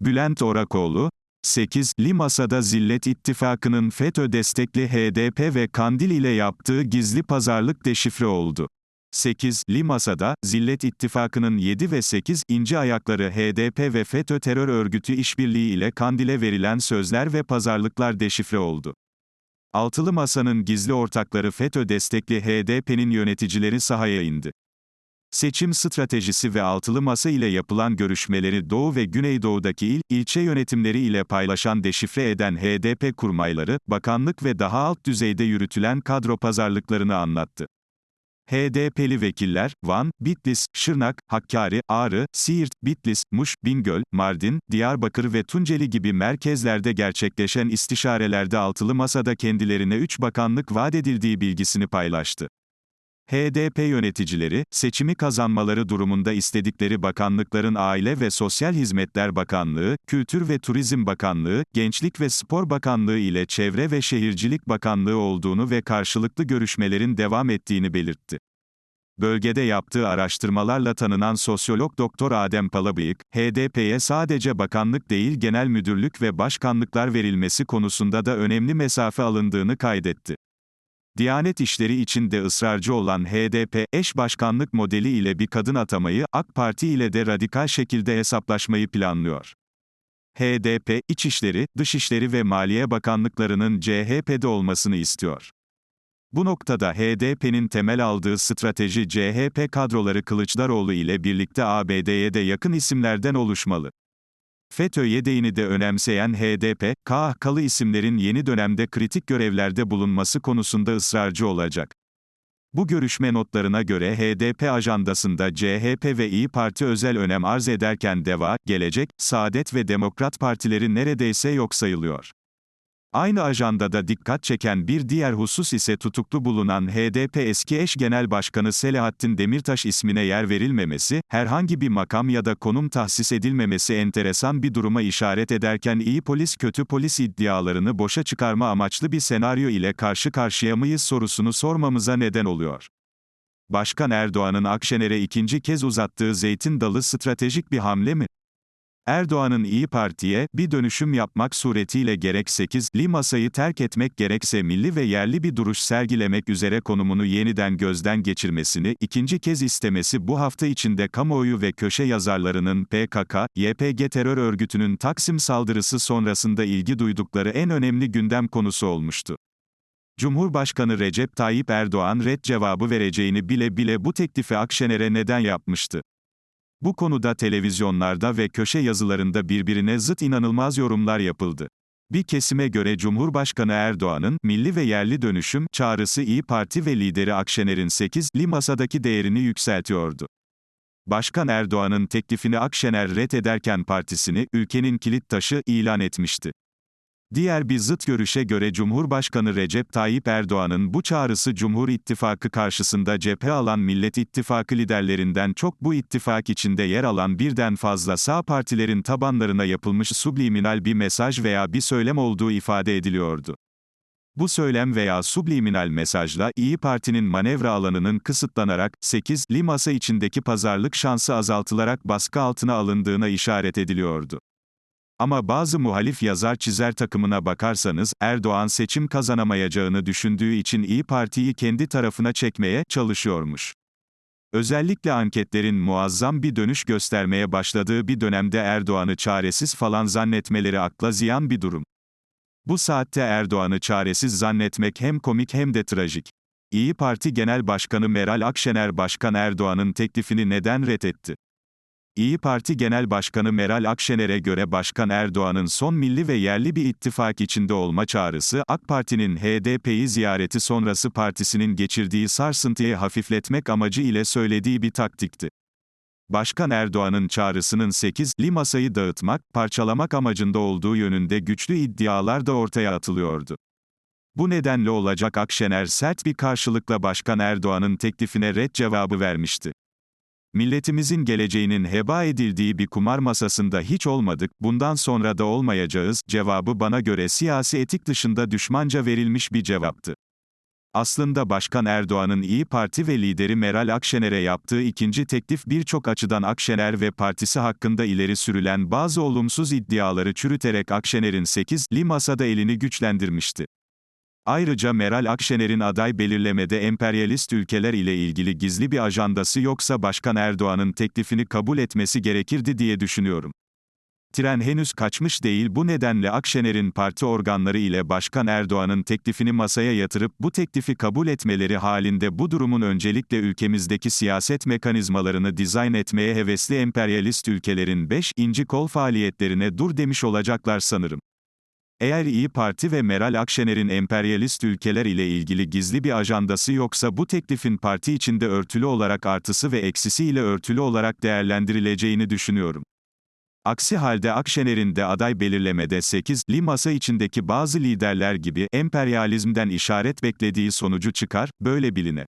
Bülent Orakoğlu, 8. Li Masada Zillet İttifakı'nın FETÖ destekli HDP ve Kandil ile yaptığı gizli pazarlık deşifre oldu. 8. Li Masada, Zillet İttifakı'nın 7 ve 8. ince ayakları HDP ve FETÖ terör örgütü işbirliği ile Kandil'e verilen sözler ve pazarlıklar deşifre oldu. Altılı Masa'nın gizli ortakları FETÖ destekli HDP'nin yöneticileri sahaya indi. Seçim stratejisi ve altılı masa ile yapılan görüşmeleri Doğu ve Güneydoğu'daki il, ilçe yönetimleri ile paylaşan deşifre eden HDP kurmayları, bakanlık ve daha alt düzeyde yürütülen kadro pazarlıklarını anlattı. HDP'li vekiller, Van, Bitlis, Şırnak, Hakkari, Ağrı, Siirt, Bitlis, Muş, Bingöl, Mardin, Diyarbakır ve Tunceli gibi merkezlerde gerçekleşen istişarelerde altılı masada kendilerine 3 bakanlık vaat edildiği bilgisini paylaştı. HDP yöneticileri, seçimi kazanmaları durumunda istedikleri bakanlıkların Aile ve Sosyal Hizmetler Bakanlığı, Kültür ve Turizm Bakanlığı, Gençlik ve Spor Bakanlığı ile Çevre ve Şehircilik Bakanlığı olduğunu ve karşılıklı görüşmelerin devam ettiğini belirtti. Bölgede yaptığı araştırmalarla tanınan sosyolog Doktor Adem Palabıyık, HDP'ye sadece bakanlık değil genel müdürlük ve başkanlıklar verilmesi konusunda da önemli mesafe alındığını kaydetti. Diyanet işleri içinde ısrarcı olan HDP, eş başkanlık modeli ile bir kadın atamayı, AK Parti ile de radikal şekilde hesaplaşmayı planlıyor. HDP, İçişleri, Dışişleri ve Maliye Bakanlıklarının CHP'de olmasını istiyor. Bu noktada HDP'nin temel aldığı strateji CHP kadroları Kılıçdaroğlu ile birlikte ABD'ye de yakın isimlerden oluşmalı. FETÖ yedeğini de önemseyen HDP, KHK'lı isimlerin yeni dönemde kritik görevlerde bulunması konusunda ısrarcı olacak. Bu görüşme notlarına göre HDP ajandasında CHP ve İyi Parti özel önem arz ederken DEVA, Gelecek, Saadet ve Demokrat Partileri neredeyse yok sayılıyor. Aynı ajandada dikkat çeken bir diğer husus ise tutuklu bulunan HDP eski eş genel başkanı Selahattin Demirtaş ismine yer verilmemesi, herhangi bir makam ya da konum tahsis edilmemesi enteresan bir duruma işaret ederken iyi polis kötü polis iddialarını boşa çıkarma amaçlı bir senaryo ile karşı karşıya mıyız sorusunu sormamıza neden oluyor. Başkan Erdoğan'ın Akşener'e ikinci kez uzattığı zeytin dalı stratejik bir hamle mi? Erdoğan'ın İyi Parti'ye bir dönüşüm yapmak suretiyle gerek 8 li masayı terk etmek gerekse milli ve yerli bir duruş sergilemek üzere konumunu yeniden gözden geçirmesini ikinci kez istemesi bu hafta içinde kamuoyu ve köşe yazarlarının PKK, YPG terör örgütünün Taksim saldırısı sonrasında ilgi duydukları en önemli gündem konusu olmuştu. Cumhurbaşkanı Recep Tayyip Erdoğan red cevabı vereceğini bile bile bu teklifi Akşener'e neden yapmıştı? Bu konuda televizyonlarda ve köşe yazılarında birbirine zıt inanılmaz yorumlar yapıldı. Bir kesime göre Cumhurbaşkanı Erdoğan'ın milli ve yerli dönüşüm çağrısı İyi Parti ve lideri Akşener'in 8 li masadaki değerini yükseltiyordu. Başkan Erdoğan'ın teklifini Akşener ret ederken partisini ülkenin kilit taşı ilan etmişti. Diğer bir zıt görüşe göre Cumhurbaşkanı Recep Tayyip Erdoğan'ın bu çağrısı Cumhur İttifakı karşısında cephe alan Millet İttifakı liderlerinden çok bu ittifak içinde yer alan birden fazla sağ partilerin tabanlarına yapılmış subliminal bir mesaj veya bir söylem olduğu ifade ediliyordu. Bu söylem veya subliminal mesajla İyi Parti'nin manevra alanının kısıtlanarak 8 li masa içindeki pazarlık şansı azaltılarak baskı altına alındığına işaret ediliyordu. Ama bazı muhalif yazar çizer takımına bakarsanız, Erdoğan seçim kazanamayacağını düşündüğü için İyi Parti'yi kendi tarafına çekmeye çalışıyormuş. Özellikle anketlerin muazzam bir dönüş göstermeye başladığı bir dönemde Erdoğan'ı çaresiz falan zannetmeleri akla ziyan bir durum. Bu saatte Erdoğan'ı çaresiz zannetmek hem komik hem de trajik. İyi Parti Genel Başkanı Meral Akşener Başkan Erdoğan'ın teklifini neden reddetti? İyi Parti Genel Başkanı Meral Akşener'e göre Başkan Erdoğan'ın son milli ve yerli bir ittifak içinde olma çağrısı, AK Parti'nin HDP'yi ziyareti sonrası partisinin geçirdiği sarsıntıyı hafifletmek amacı ile söylediği bir taktikti. Başkan Erdoğan'ın çağrısının 8 li masayı dağıtmak, parçalamak amacında olduğu yönünde güçlü iddialar da ortaya atılıyordu. Bu nedenle olacak Akşener sert bir karşılıkla Başkan Erdoğan'ın teklifine red cevabı vermişti. Milletimizin geleceğinin heba edildiği bir kumar masasında hiç olmadık, bundan sonra da olmayacağız, cevabı bana göre siyasi etik dışında düşmanca verilmiş bir cevaptı. Aslında Başkan Erdoğan'ın İyi Parti ve lideri Meral Akşener'e yaptığı ikinci teklif birçok açıdan Akşener ve partisi hakkında ileri sürülen bazı olumsuz iddiaları çürüterek Akşener'in 8'li masada elini güçlendirmişti. Ayrıca Meral Akşener'in aday belirlemede emperyalist ülkeler ile ilgili gizli bir ajandası yoksa Başkan Erdoğan'ın teklifini kabul etmesi gerekirdi diye düşünüyorum. Tren henüz kaçmış değil bu nedenle Akşener'in parti organları ile Başkan Erdoğan'ın teklifini masaya yatırıp bu teklifi kabul etmeleri halinde bu durumun öncelikle ülkemizdeki siyaset mekanizmalarını dizayn etmeye hevesli emperyalist ülkelerin 5. inci kol faaliyetlerine dur demiş olacaklar sanırım. Eğer İyi Parti ve Meral Akşener'in emperyalist ülkeler ile ilgili gizli bir ajandası yoksa bu teklifin parti içinde örtülü olarak artısı ve eksisi ile örtülü olarak değerlendirileceğini düşünüyorum. Aksi halde Akşener'in de aday belirlemede 8'li masa içindeki bazı liderler gibi emperyalizmden işaret beklediği sonucu çıkar, böyle biline.